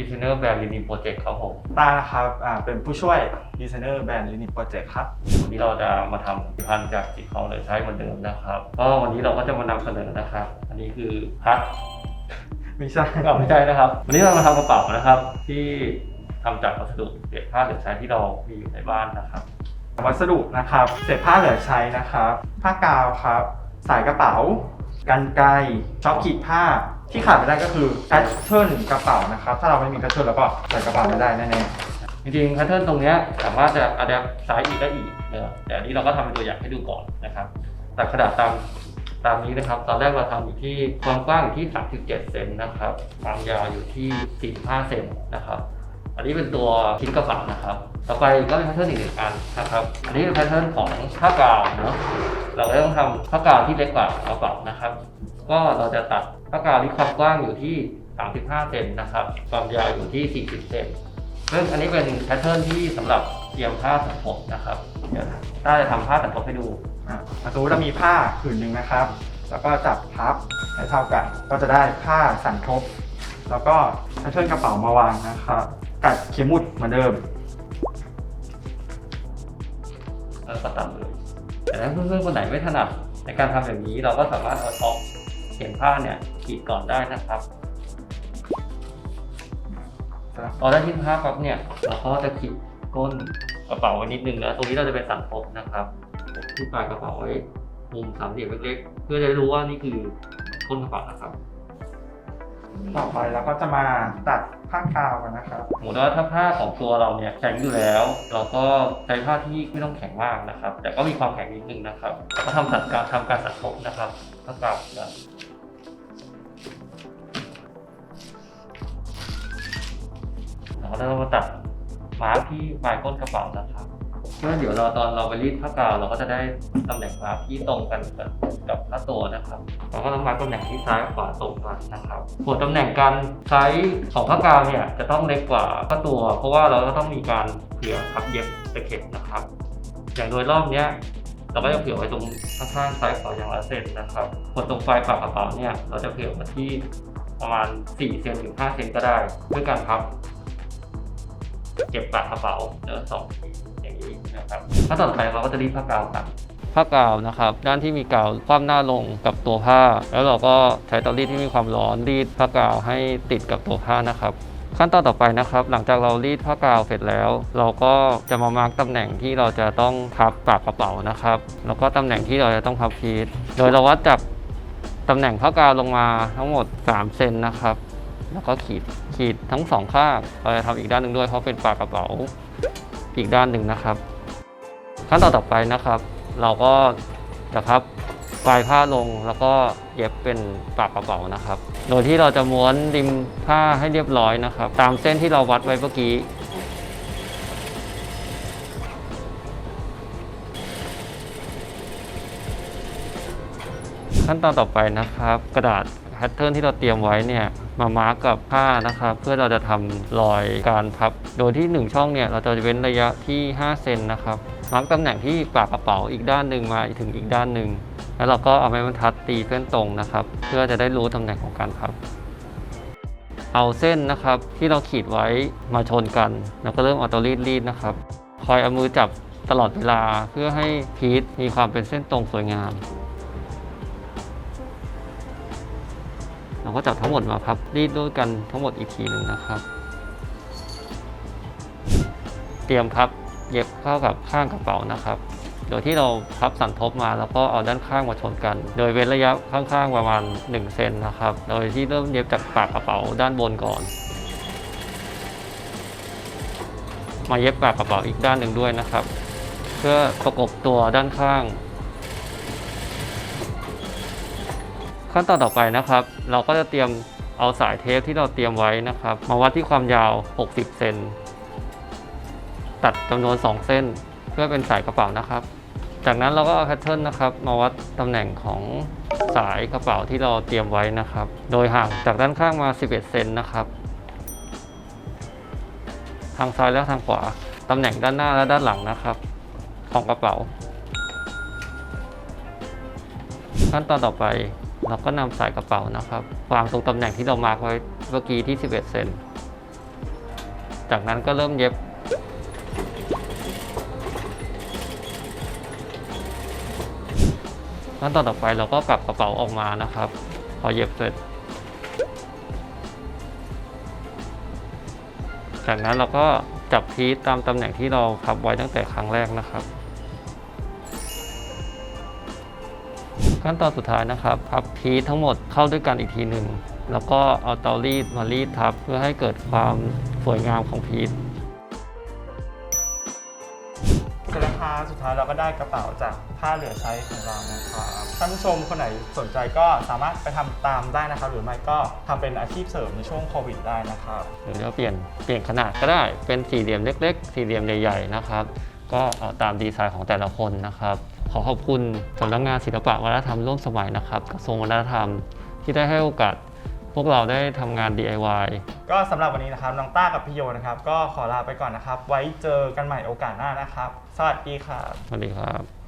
ดีไซเนอร์แบรนด์ลินิโปรเจกต์ครับผมตานะครับอ่าเป็นผู้ช่วยดีไซเนอร์แบรนด์ลินิโปรเจกต์ครับ วันนี้เราจะมาทำผลิตภัณฑ์จากสีทองเหลยใช้เหมือนเดิมนะครับก็วันนี้เราก็จะมานำเสนอนะครับ อันนี้คือพัดไม่ใช่ก็ไม่ใช่นะครับ วันนี้เรามาทำกระเป๋านะครับ ที่ทำจากวัสดุเศษผ้าเหลือใช้ที่เรามีอยู่ในบ้านนะครับ วัสดุนะครับเศษผ้าเหลือใช้นะครับ ผ้ากาวครับ สายกระเป๋ากันไกรช็อคขีดผ้า ที่ขาดไม่ได้ก็คือแพทเทิร์นกระเป๋านะครับ ถ้าเราไม่มีแพทเทิร์นเราก็ใส่กระเป๋าไม่ได้แน่จริงๆแพทเทิร์นตรงนี้สามารถจะอัดแอปไซส์อีกได้อีกเนะแต่อันนี้เราก็ทำเป็นตัวอย่างให้ดูก่อนนะครับตัดขนาดตามตามนี้นะครับ ตอนแรกเราทำอยู่ที่ความกว้างอยู่ที่ 37 เซนนะครับความยาวอยู่ที่ 45 เซนนะครับ อันนี้เป็นตัวชิ้นกระเป๋านะครับ ต่อไปก็เป็นแพทเทิร์นอีกหนึ่งอันนะครับ อันนี้เป็นแพทเทิร์นของผ้ากาวเนาะเราก็ต้องทำผ้ากาวที่เล็กกว่ากระเป๋านะครับ ก็เราจะตัดผ้ากาวที่ความกว้างอยู่ที่ 35 เซนนะครับ ความยาวอยู่ที่ 40 เซนซึ่งอันนี้เป็นแพทเทิร์นที่สำหรับเตรียมผ้าสังทบนะครับ เดี๋ยวต้าจะทำผ้าสังทบให้ดูๆอะสมมติเรามีผ้าผืนหนึ่งนะครับ แล้วก็จับพับให้เท่ากัน ก็จะได้ผ้าสันทบ แล้วก็แพทเทิร์นกระเป๋ามาวางนะครับ กัดเข็มหมุดเหมือนเดิมแล้วก็ตัดเลย แต่ถ้าเพื่อนๆคนไหนไม่ถนัดในการทำแบบนี้เราก็สามารถเอาท็อปเข็มผ้าเนี่ยขีดก่อนได้นะครับพอได้ชิ้นผ้าปั๊บเนี่ยเราก็จะขีดก้นกระเป๋าไว้นิดนึงนะตรงนี้เราจะเป็นสันทบนะครับที่ปลายกระเป๋าไว้มุมสามเหลี่ยมเล็กๆ เพื่อจะได้รู้ว่านี่คือก้นกระเป๋านะครับ ต่อไปเราก็จะมาตัดผ้ากาวกันนะครับสมมติว่าถ้าผ้าของตัวเราเนี่ยแข็งอยู่แล้ว เราก็ใช้ผ้าที่ไม่ต้องแข็งมากนะครับ แต่ก็มีความแข็งนิดนึงนะครับ ก็ทำสัดการทำการสัดทบนะครับผ้ากาวนะ เราก็จะมาตัดมาร์กที่ปลายก้นกระเป๋านะครับเมื่อเดี๋ยวเราตอนเราไปรีดผ้ากาวเราก็จะได้ตำแหน่งมาร์กที่ตรงกันกับกับผ้าตัวนะครับเราก็ต้องมาร์กตำแหน่งที่ซ้ายขวาตรงกันนะครับส่วนตำแหน่งการใช้ของผ้ากาวเนี่ยจะต้องเล็กกว่าผ้าตัว เพราะว่าเราก็ต้องมีการเผื่อพับเย็บตะเข็บนะครับ อย่างโดยรอบเนี้ยเราก็จะเผื่อไว้ตรงข้างๆซ้ายขวาอย่างละเซนนะครับส่วนตรงปลายปากกระเป๋าเนี่ยเราจะเผื่อมาที่ประมาณ4เซนถึง5เซนก็ได้ ด้วยการพับ เก็บปากกระเป๋าเนื้อสองทีอย่างนี้นะครับขั้นต่อไปเราก็จะรีดผ้ากาวกันผ้ากาวนะครับ ด้านที่มีกาวคว่ำหน้าลงกับตัวผ้า แล้วเราก็ใช้เตารีดที่มีความร้อนรีดผ้ากาวให้ติดกับตัวผ้านะครับ ขั้นตอนต่อไปนะครับ หลังจากเรารีดผ้ากาวเสร็จแล้ว เราก็จะมามาร์กตำแหน่งที่เราจะต้องพับปากกระเป๋านะครับ แล้วก็ตำแหน่งที่เราจะต้องพับพีทโดยเราวัดจากตำแหน่งผ้ากาวลงมาทั้งหมด 3 เซนนะครับ แล้วก็ขีดขีดทั้งสองข้างเราจะทำอีกด้านหนึ่งด้วยเพราะเป็นปากกระเป๋าอีกด้านหนึ่งนะครับ ขั้นตอนต่อไปนะครับ เราก็จะพับปลายผ้าลงแล้วก็เย็บเป็นปากกระเป๋านะครับ โดยที่เราจะม้วนริมผ้าให้เรียบร้อยนะครับ ตามเส้นที่เราวัดไว้เมื่อกี้ขั้นตอนต่อไปนะครับ กระดาษ พทเทิร์นที่เราเตรียมไว้เนี่ยมามาร์กกับผ้านะครับเพื่อเราจะทำรอยการพับ โดยที่ 1 ช่องเนี่ยเราจะเว้นระยะที่5เซนนะครับมาร์กตำแหน่งที่ปากกระเป๋าอีกด้านหนึ่งมาถึงอีกด้านหนึ่งแล้วเราก็เอาไม้บรรทัดตีเส้นตรงนะครับ เพื่อจะได้รู้ตำแหน่งของการพับ เอาเส้นนะครับที่เราขีดไว้มาชนกัน แล้วก็เริ่มเอาตัวรีดรีดนะครับ คอยเอามือจับตลอดเวลาเพื่อให้พีทมีความเป็นเส้นตรงสวยงาม เราก็จับทั้งหมดมาพับรีดด้วยกันทั้งหมดอีกทีหนึ่งนะครับ เตรียมพับเย็บเข้ากับข้างกระเป๋านะครับ โดยที่เราพับสันทบมาแล้วก็เอาด้านข้างมาชนกัน โดยเว้นระยะข้างๆประมาณ1เซนนะครับ โดยที่เริ่มเย็บจากปากกระเป๋าด้านบนก่อน มาเย็บปากกระเป๋าอีกด้านหนึ่งด้วยนะครับ เพื่อประกบตัวด้านข้าง ขั้นตอนต่อไปนะครับ เราก็จะเตรียมเอาสายเทปที่เราเตรียมไว้นะครับ มาวัดที่ความยาว 60 เซนตัดจำนวน 2 เส้น เพื่อเป็นสายกระเป๋านะครับ จากนั้นเราก็เอาแพทเทิร์นนะครับ มาวัดตำแหน่งของสายกระเป๋าที่เราเตรียมไว้นะครับ โดยห่างจากด้านข้างมา 11 เซนนะครับ ทางซ้ายและทางขวาตำแหน่งด้านหน้าและด้านหลังนะครับ ของกระเป๋า ขั้นตอนต่อไป เราก็นำสายกระเป๋านะครับวางตรงตำแหน่งที่เรามาร์กไว้เมื่อกี้ที่ 11 เซนจากนั้นก็เริ่มเย็บขั้นตอนต่อไปเราก็กลับกระเป๋าออกมานะครับ พอเย็บเสร็จ จากนั้นเราก็จับพีทตามตำแหน่งที่เราพับไว้ตั้งแต่ครั้งแรกนะครับ ขั้นตอนสุดท้ายนะครับพับพีททั้งหมดเข้าด้วยกันอีกทีหนึ่งแล้วก็เอาเตารีดมารีดทับ เพื่อให้เกิดความสวยงามของพีทเสร็จแล้วครับสุดท้ายเราก็ได้กระเป๋าจากผ้าเหลือใช้ของเรานะครับท่านผู้ชมคนไหนสนใจก็สามารถไปทำตามได้นะครับ หรือไม่ก็ทำเป็นอาชีพเสริมในช่วงโควิดได้นะครับหรือจะเปลี่ยนเปลี่ยนขนาดก็ได้เป็นสี่เหลี่ยมเล็ก ๆ สี่เหลี่ยมใหญ่ ๆ นะครับ ก็เอาตามดีไซน์ของแต่ละคนนะครับ ขอขอบคุณสำนักงานศิลปะวัฒนธรรมร่วมสมัยนะครับกระทรวงวัฒนธรรม ที่ได้ให้โอกาสพวกเราได้ทำงาน DIY ก็สำหรับวันนี้นะครับน้องต้ากับพี่โยนะครับ ก็ขอลาไปก่อนนะครับ ไว้เจอกันใหม่โอกาสหน้านะครับ สวัสดีครับ สวัสดีครับ